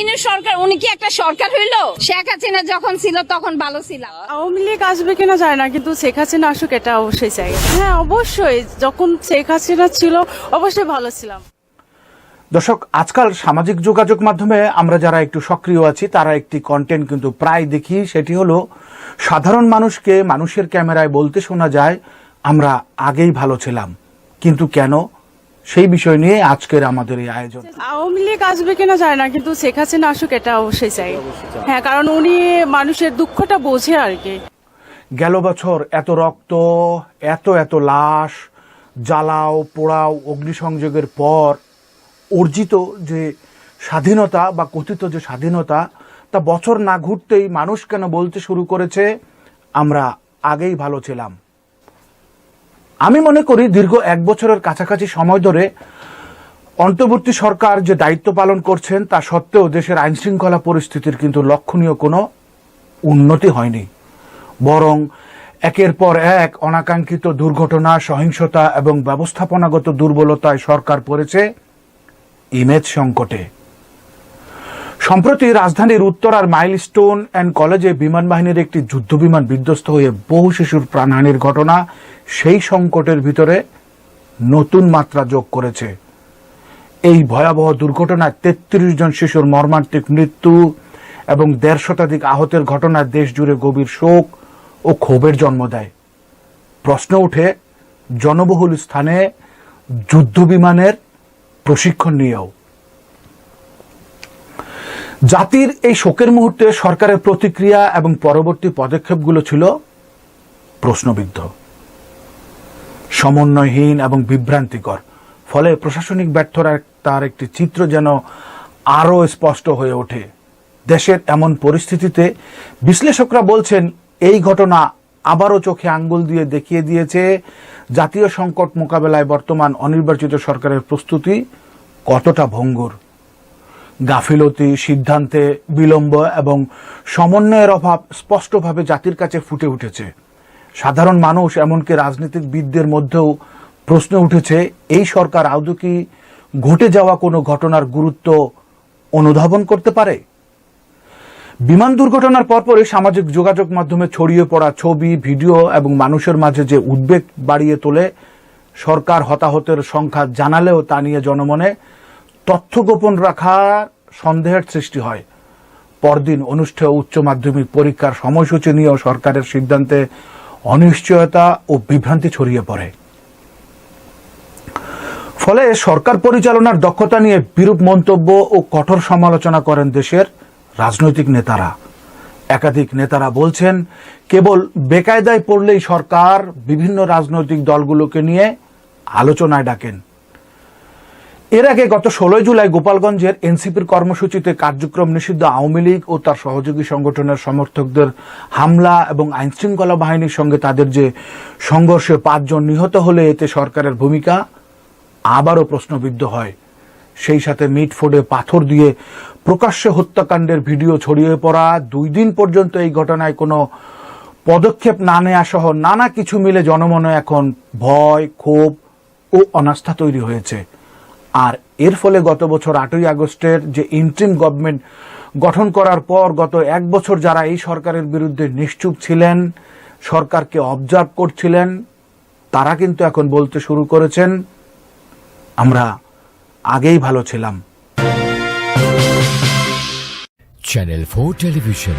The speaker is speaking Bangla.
ইনি সরকার উনি কি একটা সরকার হইল? শেখ হাসিনা যখন ছিল তখন ভালো ছিল। আওয়ামী লীগ আসবে কিনা যায় না কিন্তু শেখ হাসিনা আসুক এটা অবশ্যই চাই। হ্যাঁ অবশ্যই। যখন শেখ হাসিনা ছিল অবশ্যই ভালো ছিলাম। দর্শক আজকাল সামাজিক যোগাযোগ মাধ্যমে আমরা যারা একটু সক্রিয় আছি তারা একটি কন্টেন্ট কিন্তু প্রায় দেখি সেটি হলো সাধারণ মানুষকে মানুষের ক্যামেরায় বলতে শোনা যায় আমরা আগেই ভালো ছিলাম। কিন্তু কেন সেই বিষয় নিয়ে আজকের আমাদের এই আয়োজন। আওয়ামী লীগ আসবে কিনা যায় না কিন্তু শেখ হাসিনা আসুক এটা অবশ্যই চাই। হ্যাঁ কারণ উনি মানুষের দুঃখটা বোঝে আর কি। গেল বছর এত রক্ত এত এত লাশ জ্বালাও পোড়াও অগ্নিসংযোগের পর অর্জিত যে স্বাধীনতা বা কথিত যে স্বাধীনতা তা বছর না ঘুরতেই মানুষ কেন বলতে শুরু করেছে? আমরা আগেই ভালো ছিলাম। আমি মনে করি দীর্ঘ এক বছরের কাছাকাছি সময় ধরে অন্তর্বর্তী সরকার যে দায়িত্ব পালন করছেন, তা সত্ত্বেও দেশের আইন শৃঙ্খলা পরিস্থিতির কিন্তু লক্ষণীয় কোনো উন্নতি হয়নি। বরং একের পর এক অনাকাঙ্ক্ষিত দুর্ঘটনা, সহিংসতা এবং ব্যবস্থাপনাগত দুর্বলতায় সরকার পড়েছে ইমেজ সংকটে। সম্প্রতি রাজধানীর উত্তর উত্তরার মাইলস্টোন অ্যান্ড কলেজে বিমান বাহিনীর একটি যুদ্ধ বিমান বিধ্বস্ত হয়ে বহু শিশুর প্রাণহানির ঘটনা, সেই সংকটের ভিতরে নতুন মাত্রা যোগ করেছে। এই ভয়াবহ দুর্ঘটনায় তেত্রিশ জন শিশুর মর্মান্তিক মৃত্যু এবং দেড় শতাধিক আহতের ঘটনায় দেশ জুড়ে গভীর শোক ও ক্ষোভের জন্ম দেয়। প্রশ্ন ওঠে, জনবহুল স্থানে যুদ্ধ বিমানের প্রশিক্ষণ নিয়েও। জাতির এই শোকের মুহূর্তে সরকারের প্রতিক্রিয়া এবং পরবর্তী পদক্ষেপগুলো ছিল প্রশ্নবিদ্ধ, সমন্বয়হীন এবং বিভ্রান্তিকর। ফলে প্রশাসনিক ব্যর্থরা তার একটি চিত্র যেন আরও স্পষ্ট হয়ে ওঠে। দেশের এমন পরিস্থিতিতে বিশ্লেষকরা বলছেন, এই ঘটনা আবারও চোখে আঙ্গুল দিয়ে দেখিয়ে দিয়েছে, জাতীয় সংকট মোকাবেলায় বর্তমান অনির্বাচিত সরকারের প্রস্তুতি কতটা ভঙ্গুর। গাফিলতি, সিদ্ধান্তে বিলম্ব এবং সমন্বয়ের অভাব স্পষ্টভাবে জাতির কাছে ফুটে উঠেছে। সাধারণ মানুষ, এমনকি রাজনীতিবিদদের মধ্যেও প্রশ্ন উঠেছে, এই সরকার আদৌ কি ঘটে যাওয়া কোনো ঘটনার গুরুত্ব অনুধাবন করতে পারে? বিমান দুর্ঘটনার পরপরই সামাজিক যোগাযোগ মাধ্যমে ছড়িয়ে পড়া ছবি, ভিডিও এবং মানুষের মাঝে যে উদ্বেগ বাড়িয়ে তোলে, সরকার হতাহতের সংখ্যা জানালেও তা নিয়ে জনমনে তথ্য গোপন রাখার সন্দেহের সৃষ্টি হয়। পরদিন অনুষ্ঠেয় উচ্চ মাধ্যমিক পরীক্ষার সময়সূচি নিয়েও সরকারের সিদ্ধান্তে অনিশ্চয়তা ও বিভ্রান্তি ছড়িয়ে পড়ে। ফলে সরকার পরিচালনার দক্ষতা নিয়ে বিরূপ মন্তব্য ও কঠোর সমালোচনা করেন দেশের রাজনৈতিক নেতারা। একাধিক নেতারা বলছেন, কেবল বেকায়দায় পড়লেই সরকার বিভিন্ন রাজনৈতিক দলগুলোকে নিয়ে আলোচনায় ডাকেন। এর আগে গত ষোলোই জুলাই গোপালগঞ্জের এনসিপির কর্মসূচিতে কার্যক্রম নিষিদ্ধ আওয়ামী লীগ ও তার সহযোগী সংগঠনের সমর্থকদের হামলা এবং আইনশৃঙ্খলা বাহিনীর সঙ্গে তাদের যে সংঘর্ষে পাঁচজন নিহত হলে এতে সরকারের ভূমিকা আবারও প্রশ্নবিদ্ধ হয়। সেই সাথে মিটফোর্ডে পাথর দিয়ে প্রকাশ্যে হত্যাকাণ্ডের ভিডিও ছড়িয়ে পড়া। দুই দিন পর্যন্ত এই ঘটনায় কোনো পদক্ষেপ না নেওয়া সহ নানা কিছু মিলে জনমনে এখন ভয়, ক্ষোভ ও অনাস্থা তৈরি হয়েছে। আর এর ফলে গত বছর আটই আগস্টের যে ইন্ট্রিম গভর্নমেন্ট গঠন করার পর গত এক বছর যারা এই সরকারের বিরুদ্ধে নিশ্চুপ ছিলেন, সরকারকে অবজার্ভ করছিলেন, তারা কিন্তু এখন বলতে শুরু করেছেন, আমরা আগেই ভালো ছিলাম। Channel four television